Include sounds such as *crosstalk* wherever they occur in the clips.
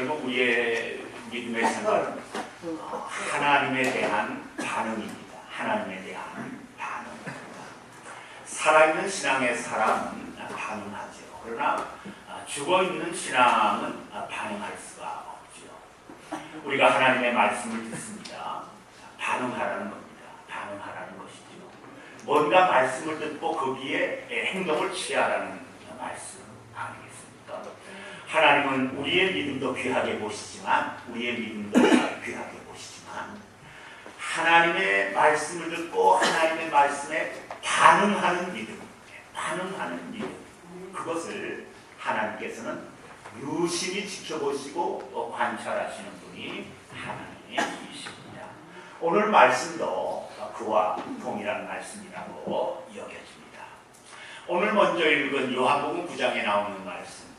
결국 우리의 믿음의 생활은 하나님에 대한 반응입니다. 하나님에 대한 반응. 살아있는 신앙의 사람은 반응하죠. 그러나 죽어있는 신앙은 반응할 수가 없죠. 우리가 하나님의 말씀을 듣습니다. 반응하라는 겁니다. 반응하라는 것이죠. 뭔가 말씀을 듣고 거기에 행동을 취하라는 말씀 아니겠습니까? 하나님은 우리의 믿음도 귀하게 보시지만 우리의 믿음도 *laughs* 귀하게 보시지만 하나님의 말씀을 듣고 하나님의 말씀에 반응하는 믿음, 반응하는 믿음 그것을 하나님께서는 유심히 지켜보시고 관찰하시는 분이 하나님이십니다. 오늘 말씀도 그와 동일한 말씀이라고 여겨집니다. 오늘 먼저 읽은 요한복음 9장에 나오는 말씀.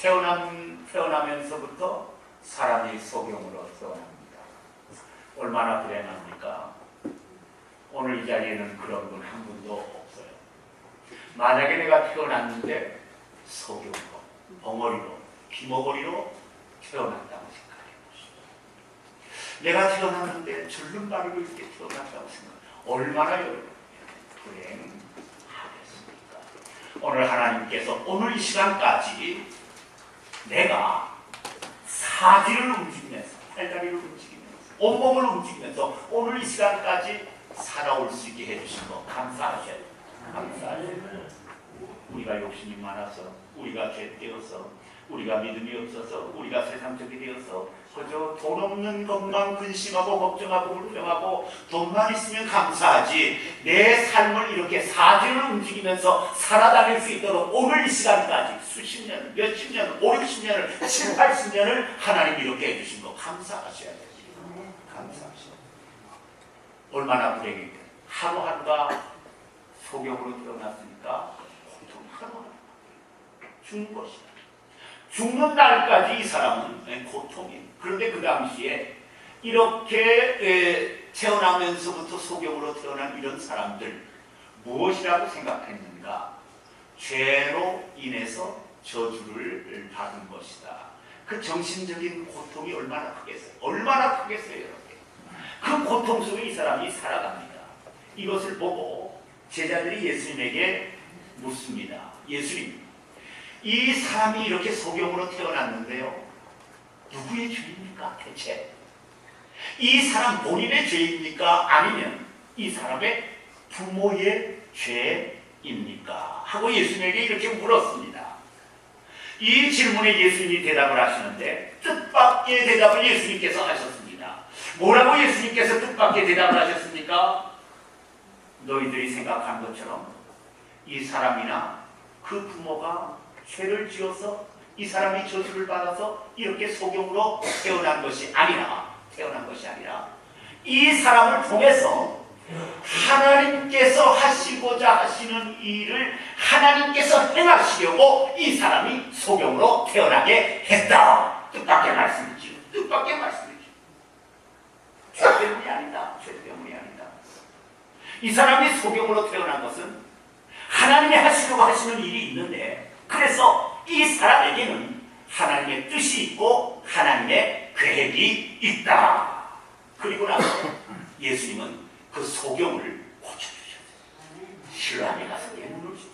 태어남, 태어나면서부터 사람이 소경으로 태어납니다. 얼마나 불행합니까? 오늘 이 자리에는 그런 분 한 분도 없어요. 만약에 내가 태어났는데 소경으로, 벙어리로, 귀머거리로 태어났다고 생각해 보십시오. 내가 태어났는데 절름발이로 이렇게 태어났다고 생각 얼마나 여러분 불행하겠습니까? 오늘 하나님께서 오늘 이 시간까지 내가 사지를 움직이면서 팔다리를 움직이면서 온몸을 움직이면서 오늘 이 시간까지 살아올 수 있게 해주신 거 감사하셔야 돼요. 감사하셔야 돼요. 우리가 욕심이 많아서 우리가 죄되어서 우리가 믿음이 없어서 우리가 세상적이 되어서 그저 돈 없는 것만 근심하고 걱정하고 불평하고 돈만 있으면 감사하지 내 삶을 이렇게 사지를 움직이면서 살아다닐 수 있도록 오늘 이 시간까지 수십 년, 몇십 년, 오육십 년을, 칠, 팔십 년을 하나님 이렇게 해주신 거 감사하셔야 돼요. 감사하셔야 돼요. 얼마나 불행인데 하루하루가 소경으로 태어났으니까 고통 하루하루 죽는 것이다. 죽는 날까지 이 사람은 고통이. 그런데 그 당시에 이렇게 태어나면서부터 소경으로 태어난 이런 사람들 무엇이라고 생각했는가? 죄로 인해서 저주를 받은 것이다. 그 정신적인 고통이 얼마나 크겠어요? 얼마나 크겠어요, 여러분? 그 고통 속에 이 사람이 살아갑니다. 이것을 보고 제자들이 예수님에게 묻습니다. 예수님, 이 사람이 이렇게 소경으로 태어났는데요. 누구의 죄입니까? 대체? 이 사람 본인의 죄입니까? 아니면 이 사람의 부모의 죄입니까? 하고 예수님에게 이렇게 물었습니다. 이 질문에 예수님이 대답을 하시는데 뜻밖의 대답을 예수님께서 하셨습니다. 뭐라고 예수님께서 뜻밖의 대답을 하셨습니까? 너희들이 생각한 것처럼 이 사람이나 그 부모가 죄를 지어서 이 사람이 저주를 받아서 이렇게 소경으로 태어난 것이 아니라 태어난 것이 아니라 이 사람을 통해서 하나님께서 하시고자 하시는 일을 하나님께서 행하시려고 이 사람이 소경으로 태어나게 했다. 뜻밖의 말씀이죠. 뜻밖의 말씀이죠. 죄 때문이 아니다. 죄 때문이 아니다. 이 사람이 소경으로 태어난 것은 하나님이 하시려고 하시는 일이 있는데 그래서 이 사람에게는 하나님의 뜻이 있고 하나님의 계획이 있다. 그리고 나서 *laughs* 예수님은 그 소경을 고쳐주셨어요. 실로암에 가서 눈을 씻어.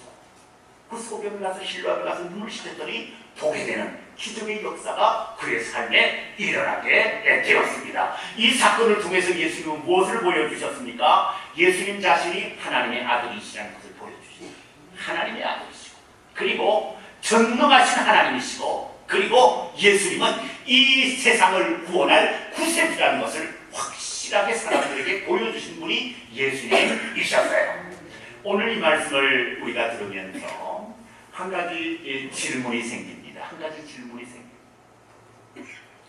그 소경을 가서 실로암에 가서 눈을 씻었더니 보게 되는 기적의 역사가 그의 삶에 일어나게 되었습니다. 이 사건을 통해서 예수님은 무엇을 보여주셨습니까? 예수님 자신이 하나님의 아들이시라는 것을 보여주십니다. 하나님의 아들이시고 그리고 전능하신 하나님이시고 그리고 예수님은 이 세상을 구원할 구세주라는 것을 확실하게 사람들에게 보여주신 분이 예수님이셨어요. 오늘 이 말씀을 우리가 들으면서 한 가지 질문이 생깁니다. 한 가지 질문이 생깁니다.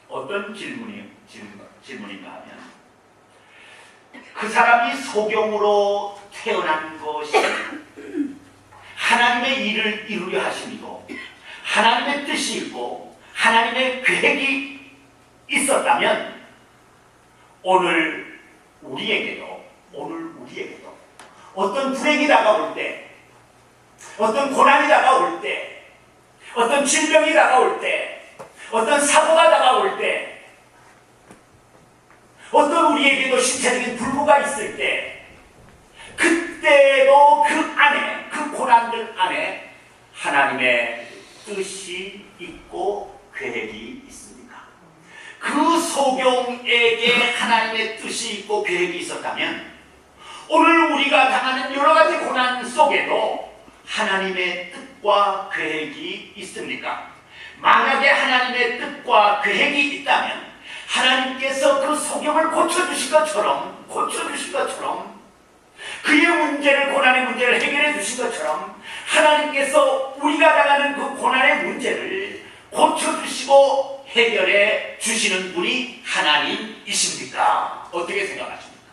어떤 질문이, 질문, 질문인가 하면 그 사람이 소경으로 태어난 것이 하나님의 일을 이루려 하심이고 하나님의 뜻이 있고 하나님의 계획이 있었다면 오늘 우리에게도 오늘 우리에게도 어떤 불행이 다가올 때 어떤 고난이 다가올 때 어떤 질병이 다가올 때 어떤 사고가 다가올 때, 어떤 우리에게도 신체적인 불구가 있을 때, 그 때도 그 안에, 그 고난들 안에 하나님의 뜻이 있고 계획이 있습니까? 그 소경에게 하나님의 뜻이 있고 계획이 있었다면 오늘 우리가 당하는 여러 가지 고난 속에도 하나님의 뜻과 계획이 있습니까? 만약에 하나님의 뜻과 계획이 있다면 하나님께서 그 소경을 고쳐주신 것처럼 고쳐주신 것처럼 그의 문제를 고난의 문제를 해결해 주신 것처럼 하나님께서 우리가 당하는 그 고난의 문제를 고쳐주시고 해결해 주시는 분이 하나님이십니까? 어떻게 생각하십니까?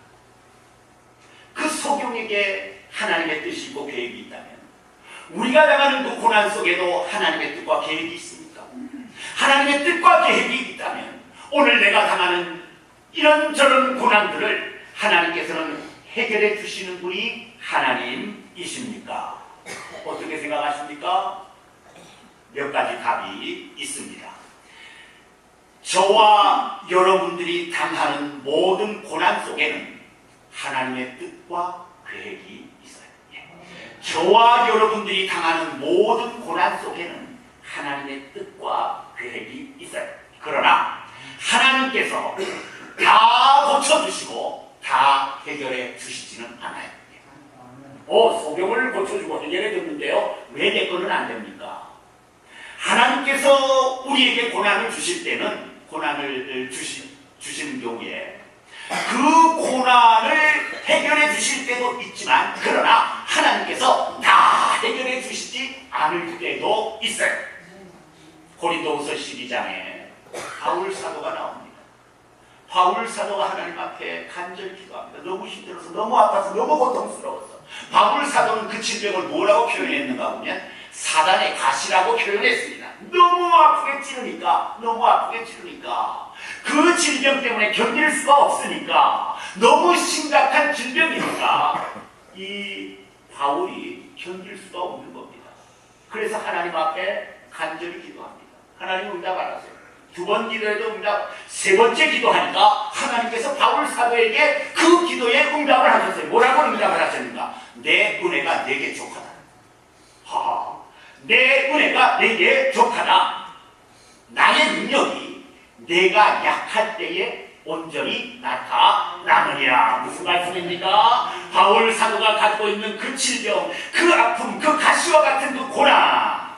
그 소경에게 하나님의 뜻이 있고 계획이 있다면 우리가 당하는 그 고난 속에도 하나님의 뜻과 계획이 있습니까? 하나님의 뜻과 계획이 있다면 오늘 내가 당하는 이런저런 고난들을 하나님께서는 해결해 주시는 분이 하나님이십니까? 어떻게 생각하십니까? 몇 가지 답이 있습니다. 저와 여러분들이 당하는 모든 고난 속에는 하나님의 뜻과 계획이 있어요. 예. 저와 여러분들이 당하는 모든 고난 속에는 하나님의 뜻과 계획이 있어요. 그러나 하나님께서 다 고쳐주시고 다 해결해 주시지는 않아요. 어, 소경을 고쳐주고 해결해 줬는데요. 왜 내 거는 안 됩니까? 하나님께서 우리에게 고난을 주실 때는 고난을 주시, 주시는 경우에 그 고난을 해결해 주실 때도 있지만 그러나 하나님께서 다 해결해 주시지 않을 때도 있어요. 고린도후서 12장에 바울 사도가 나옵니다. 바울 사도가 하나님 앞에 간절히 기도합니다. 너무 힘들어서 너무 아파서 너무 고통스러워서 바울 사도는 그 질병을 뭐라고 표현했는가 하면 사단의 가시라고 표현했습니다. 너무 아프게 찌르니까 너무 아프게 찌르니까 그 질병 때문에 견딜 수가 없으니까 너무 심각한 질병이니까 이 바울이 견딜 수가 없는 겁니다. 그래서 하나님 앞에 간절히 기도합니다. 하나님 응답 안 하세요. 두 번 기도해도 응답, 세 번째 기도하니까 하나님께서 바울 사도에게 그 기도에 응답을 하셨어요. 뭐라고 응답을 하셨는가? 내 은혜가 내게 족하다. 하, 내 은혜가 내게 족하다. 나의 능력이 내가 약할 때에 온전히 나타나느니라. 무슨 말씀입니까? 바울 사도가 갖고 있는 그 질병, 그 아픔, 그 가시와 같은 그 고난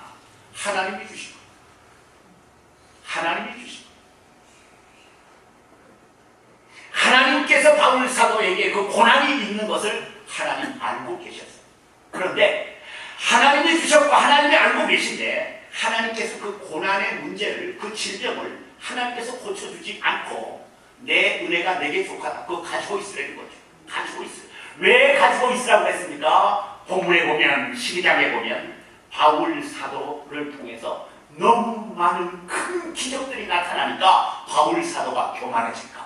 하나님이 주시고 하나님이 주시고 하나님께서 바울 사도에게 그 고난이 있는 것을 하나님 알고 계셨어요. 그런데 하나님이 주셨고 하나님이 알고 계신데 하나님께서 그 고난의 문제를 그 질병을 하나님께서 고쳐주지 않고 내 은혜가 내게 족하다. 그거 가지고 있으라는 거죠. 가지고 있어요. 왜 가지고 있으라고 했습니까? 본문에 보면 12장에 보면 바울 사도를 통해서 너무 많은 큰 기적들이 나타나니까 바울 사도가 교만해질까봐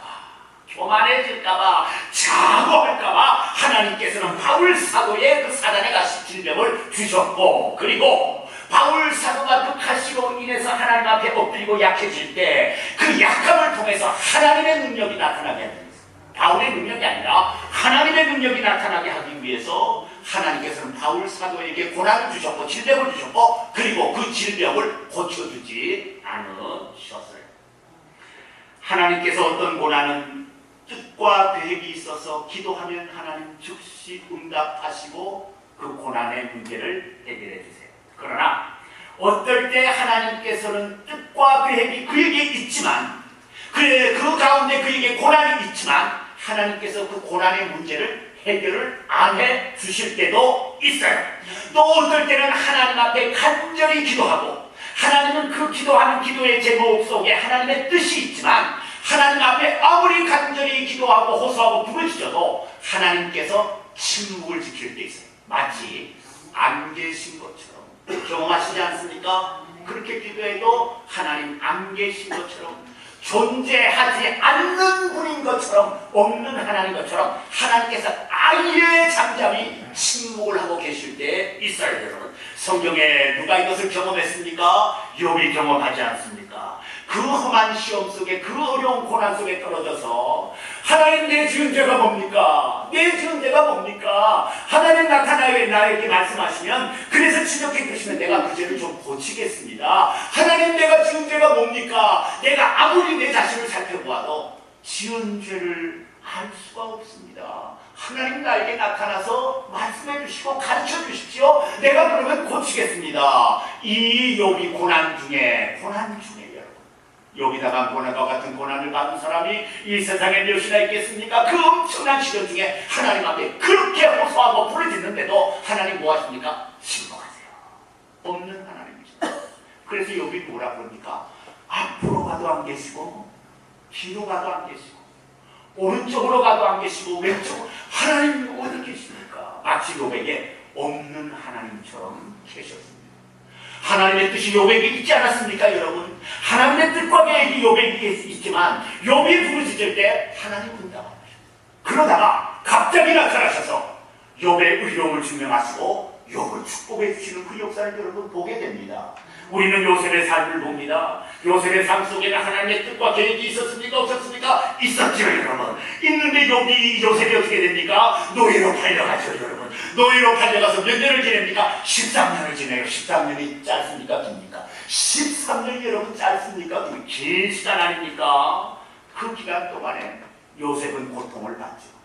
교만해질까봐 자고할까봐 하나님께서는 바울 사도의 그 사단의 가시 질병을 주셨고 그리고 바울 사도가 그 가시로 인해서 하나님 앞에 엎드리고 약해질 때 그 약함을 통해서 하나님의 능력이 나타나게 합니다. 바울의 능력이 아니라 하나님의 능력이 나타나게 하기 위해서 하나님께서는 바울 사도에게 고난을 주셨고 질병을 주셨고 그리고 그 질병을 고쳐주지 않으셨어요. 하나님께서 어떤 고난은 뜻과 계획이 있어서 기도하면 하나님 즉시 응답하시고 그 고난의 문제를 해결해 주세요. 그러나 어떨 때 하나님께서는 뜻과 계획이 그에게 있지만 그래 그 가운데 그에게 고난이 있지만 하나님께서 그 고난의 문제를 해결을 안 해 주실 때도 있어요. 또 어떨 때는 하나님 앞에 간절히 기도하고 하나님은 그 기도하는 기도의 제목 속에 하나님의 뜻이 있지만 하나님 앞에 아무리 간절히 기도하고 호소하고 부르짖어도 하나님께서 침묵을 지킬 때 있어요. 마치 안 계신 것처럼 경험하시지 않습니까? 그렇게 기도해도 하나님 안 계신 것처럼 존재하지 않는 분인 것처럼 없는 하나님 것처럼 하나님께서 아예 잠잠히 침묵을 하고 계실 때 있어요 여러분 성경에 누가 이것을 경험했습니까? 욥이 경험하지 않습니까? 그 험한 시험 속에 그 어려운 고난 속에 떨어져서 하나님 내 지은 죄가 뭡니까? 내 지은 죄가 뭡니까? 하나님 나타나에 나에게 말씀하시면 그래서 지적해 주시면 내가 그 죄를 좀 고치겠습니다. 하나님 내가 지은 죄가 뭡니까? 내가 아무리 내 자신을 살펴보아도 지은 죄를 알 수가 없습니다. 하나님 나에게 나타나서 말씀해 주시고 가르쳐 주십시오. 내가 그러면 고치겠습니다. 이 욥이 고난 중에 고난 중에 여기다가 고난과 같은 고난을 받은 사람이 이 세상에 몇이나 있겠습니까? 그 엄청난 시련 중에 하나님 앞에 그렇게 호소하고 부르짖는데도 하나님 뭐 하십니까? 신고하세요. 없는 하나님이죠. 그래서 욥이 뭐라 그럽니까? 앞으로 가도 안 계시고 뒤로 가도 안 계시고 오른쪽으로 가도 안 계시고 왼쪽 하나님 어디 계십니까? 마치 욥에게 없는 하나님처럼 계셨습니다. 하나님의 뜻이 욥에게 있지 않았습니까, 여러분? 하나님의 뜻과 계획이 욥에게 있지만 욥이 부르짖을 때 하나님 응답합니다. 그러다가 갑자기 나타나셔서 욥의 의로움을 증명하시고 욥을 축복해 주시는 그 역사를 여러분 보게 됩니다. 우리는 요셉의 삶을 봅니다. 요셉의 삶 속에는 하나님의 뜻과 계획이 있었습니까? 없었습니까? 있었죠, 여러분. 있는데 욥이 요셉이 어떻게 됩니까? 노예로 팔려가죠, 여러분. 노예로 팔려가서 몇 년을 지냅니까? 13년을 지내요. 13년이 짧습니까? 깁니까? 13년이 여러분 짧습니까? 긴 시간 아닙니까? 그 기간 동안에 요셉은 고통을 받죠.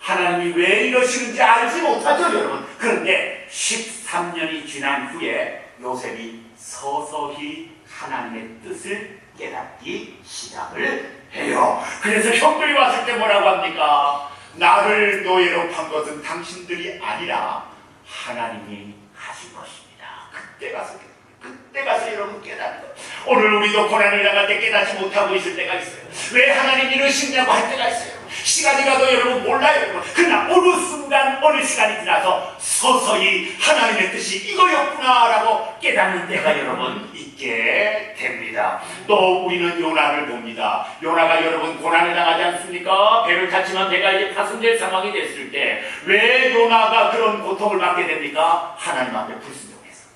하나님이 왜 이러시는지 알지 못하죠, 여러분. 그런데 13년이 지난 후에 요셉이 서서히 하나님의 뜻을 깨닫기 시작을 해요. 그래서 형들이 왔을 때 뭐라고 합니까? 나를 노예로 판 것은 당신들이 아니라 하나님이 하신 것입니다. 그때 가서 그때 가서 여러분 깨닫는 거. 오늘 우리도 고난을 당할 때 깨닫지 못하고 있을 때가 있어요. 왜 하나님 이러시냐고 할 때가 있어요. 시간이 가도 여러분 몰라요. 그러나 어느 순간 어느 시간이 지나서 서서히 하나님의 뜻이 이거였구나 라고 깨닫는 때가 여러분 있게 됩니다. 또 우리는 요나를 봅니다. 요나가 여러분 고난을 당하지 않습니까? 배를 탔지만 배가 이제 파손될 상황이 됐을 때 왜 요나가 그런 고통을 받게 됩니까? 하나님 앞에 불순종해서.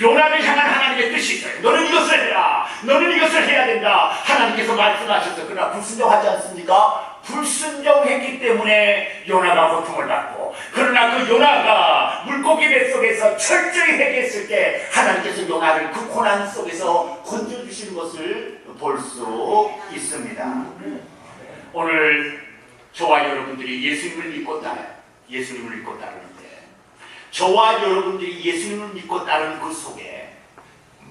요나를 향한 하나님의 뜻이 있어요. 너는 이것을 해라. 너는 이것을 해야 된다. 하나님께서 말씀하셔서 그러나 불순종하지 않습니까? 불순종했기 때문에 요나가 고통을 받고 그러나 그 요나가 물고기 뱃속에서 철저히 회개했을 때 하나님께서 요나를 그 고난 속에서 건져주시는 것을 볼 수 있습니다. 오늘 저와 여러분들이 예수님을 믿고 따라 예수님을 믿고 따르는데 저와 여러분들이 예수님을 믿고 따르는 그 속에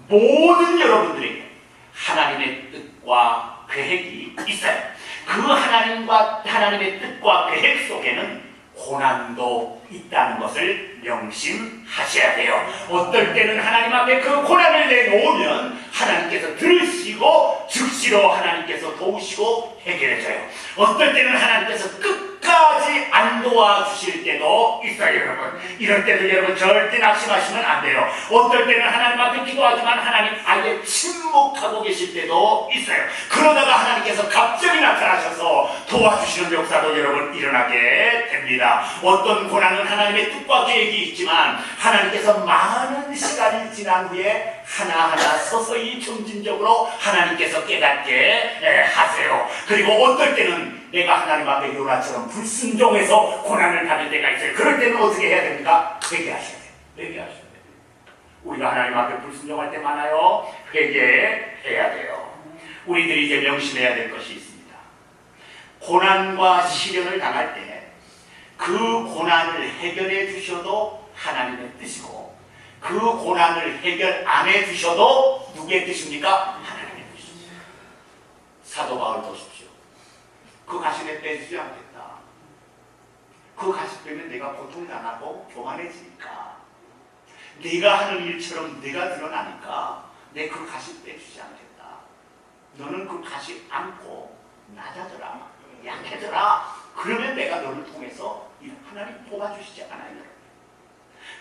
모든 여러분들에게 하나님의 뜻과 계획이 있어요. 그 하나님과 하나님의 뜻과 계획 속에는 고난도 있다는 것을 명심하셔야 돼요. 어떨 때는 하나님 앞에 그 고난을 내놓으면 하나님께서 들으시고 즉시로 하나님께서 도우시고 해결해줘요. 어떨 때는 하나님께서 끝 까지 안 도와주실 때도 있어요, 여러분. 이럴 때도 여러분 절대 낙심하시면 안 돼요. 어떨 때는 하나님 앞에 기도하지만 하나님 아예 침묵하고 계실 때도 있어요. 그러다가 하나님께서 갑자기 나타나셔서 도와주시는 역사도 여러분 일어나게 됩니다. 어떤 고난은 하나님의 뜻과 계획이 있지만 하나님께서 많은 시간이 지난 후에 하나하나 서서히 점진적으로 하나님께서 깨닫게 예, 하세요. 그리고 어떨 때는 내가 하나님 앞에 요나처럼 불순종해서 고난을 받을 때가 있어요. 그럴 때는 어떻게 해야 됩니까? 회개하셔야 돼요. 회개하셔야 돼요. 우리가 하나님 앞에 불순종할 때 많아요. 회개해야 돼요. 우리들이 이제 명심해야 될 것이 있습니다. 고난과 시련을 당할 때 그 고난을 해결해 주셔도 하나님의 뜻이고 그 고난을 해결 안 해 주셔도 누구의 뜻입니까? 하나님의 뜻입니다. 사도 바울 보십시오. 그 가시에 빼주지 않겠다. 그 가시 빼면 내가 고통을 안 하고 교만해지니까 네가 하는 일처럼 네가 드러나니까 내 그 가시 빼주지 않겠다. 너는 그 가시 안고 낮아져라. 약해져라. 그러면 내가 너를 통해서 하나님 뽑아주시지 않아요.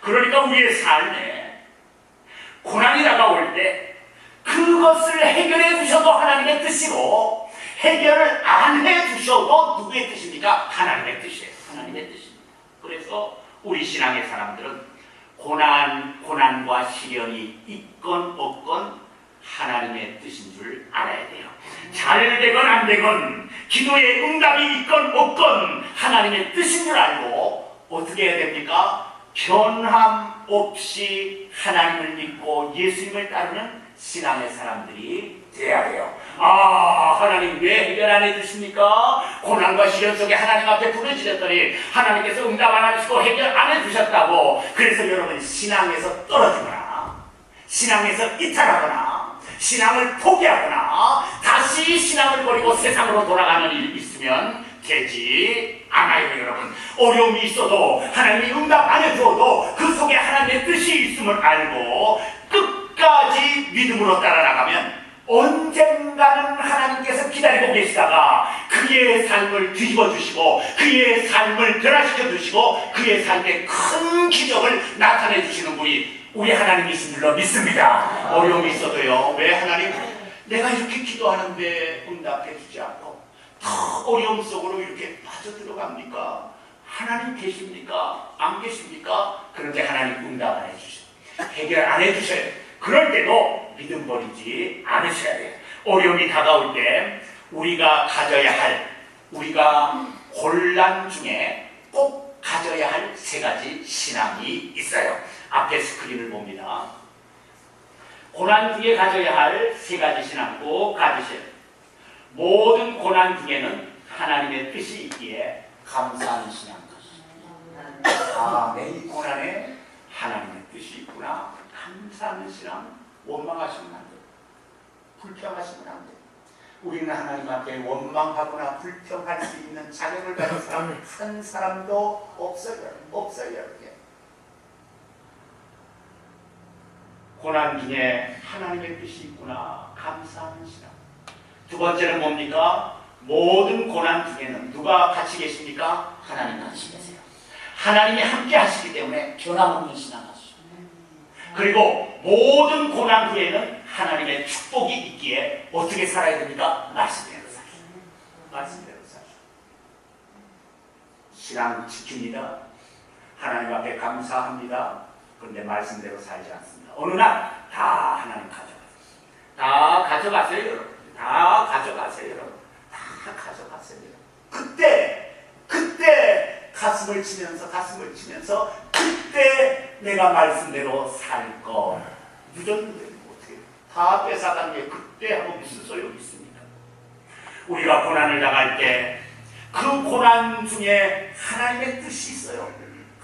그러니까 우리의 삶에 고난이 다가올 때 그것을 해결해 주셔도 하나님의 뜻이고 해결을 안 해 주셔도 누구의 뜻입니까? 하나님의 뜻이에요. 하나님의 뜻입니다. 그래서 우리 신앙의 사람들은 고난, 고난과 시련이 있건 없건 하나님의 뜻인 줄 알아야 돼요. 잘 되건 안 되건 기도에 응답이 있건 없건 하나님의 뜻인 줄 알고 어떻게 해야 됩니까? 변함 없이 하나님을 믿고 예수님을 따르는 신앙의 사람들이 돼야 돼요. 아, 하나님 왜 해결 안 해주십니까? 고난과 시련 속에 하나님 앞에 부르짖었더니 하나님께서 응답 안 해주시고 해결 안 해주셨다고. 그래서 여러분 신앙에서 떨어지거나 신앙에서 이탈하거나 신앙을 포기하거나 다시 신앙을 버리고 세상으로 돌아가는 일이 있으면 되지 않아요 여러분 어려움이 있어도 하나님이 응답 안 해줘도 그 속에 하나님의 뜻이 있음을 알고 끝까지 믿음으로 따라 나가면 언젠가는 하나님께서 기다리고 계시다가 그의 삶을 뒤집어 주시고 그의 삶을 변화시켜 주시고 그의 삶에 큰 기적을 나타내 주시는 분이 우리 하나님이신 줄로 믿습니다. 어려움이 있어도요. 왜 하나님 내가 이렇게 기도하는데 응답해 주지 않고 더 어려움 속으로 이렇게 빠져 들어갑니까? 하나님 계십니까? 안 계십니까? 그런데 하나님 응답 안 해주셔. 해결 안 해주셔요. 그럴 때도 믿음 버리지 않으셔야 돼요. 어려움이 다가올 때 우리가 가져야 할, 우리가 곤란 중에 꼭 가져야 할 세 가지 신앙이 있어요. 앞에 스크린을 봅니다. 고난 중에 가져야 할 세 가지 신앙 꼭 가지셔야 돼요. 모든 고난 중에는 하나님의 뜻이 있기에 감사하는 신앙. 아, 내이 고난에 하나님의 뜻이 있구나. 감사하는 신앙. 원망하시면 안 돼. 불평하시면 안 돼. 우리는 하나님 앞에 원망하거나 불평할 수 있는 자격을 가진 사람 한 사람도 없어요. 없어요. 이렇게. 고난 중에 하나님의 뜻이 있구나. 감사하는 신앙. 두 번째는 뭡니까? 모든 고난 중에는 누가 같이 계십니까? 하나님 같이 계세요. 하나님이 함께 하시기 때문에 변함없는 신앙. 그리고 모든 고난 후에는 하나님의 축복이 있기에 어떻게 살아야 됩니까? 말씀대로 살죠. 말씀대로 살죠. 신앙 지킵니다. 하나님 앞에 감사합니다. 그런데 말씀대로 살지 않습니다. 어느 날 다 하나님 가져가세요. 다 가져가세요, 여러분. 다 가져가세요, 여러분. 다 가져가세요. 그때, 그때 가슴을 치면서, 가슴을 치면서, 그때 내가 말씀대로 살 거. 유전되면 어떻게? 다 뺏어간 게 그때 하고 무슨 소용이 있습니까? 우리가 고난을 당할 때, 그 고난 중에 하나님의 뜻이 있어요.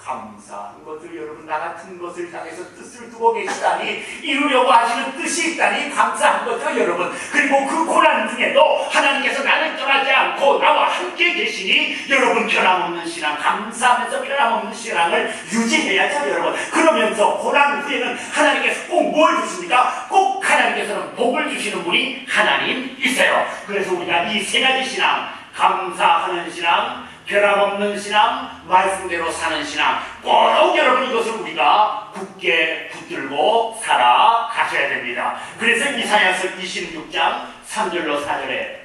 감사한 것을 여러분 나 같은 것을 향해서 뜻을 두고 계시다니 이루려고 하시는 뜻이 있다니 감사한 거죠 여러분. 그리고 그 고난 중에도 하나님께서 나를 떠나지 않고 나와 함께 계시니 여러분 변함없는 신앙 감사하면서 변함없는 신앙을 유지해야죠 여러분. 그러면서 고난 후에는 하나님께서 꼭 뭘 주십니까? 꼭 하나님께서는 복을 주시는 분이 하나님이세요. 그래서 우리가 이 세 가지 신앙 감사하는 신앙 변함없는 신앙, 말씀대로 사는 신앙, 꼭 여러분 이것을 우리가 굳게 붙들고 살아가셔야 됩니다. 그래서 이사야서 26장 3절로 4절에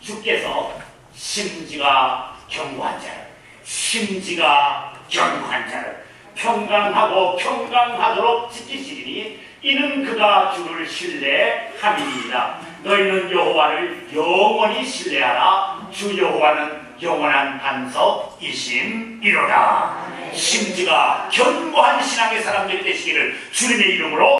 주께서 심지가 견고한 자를, 심지가 견고한 자를 평강하고 평강하도록 지키시리니 이는 그가 주를 신뢰함이니이다. 너희는 여호와를 영원히 신뢰하라. 주 여호와는 영원한 반석이심이로다. 심지가 견고한 신앙의 사람들이 되시기를 주님의 이름으로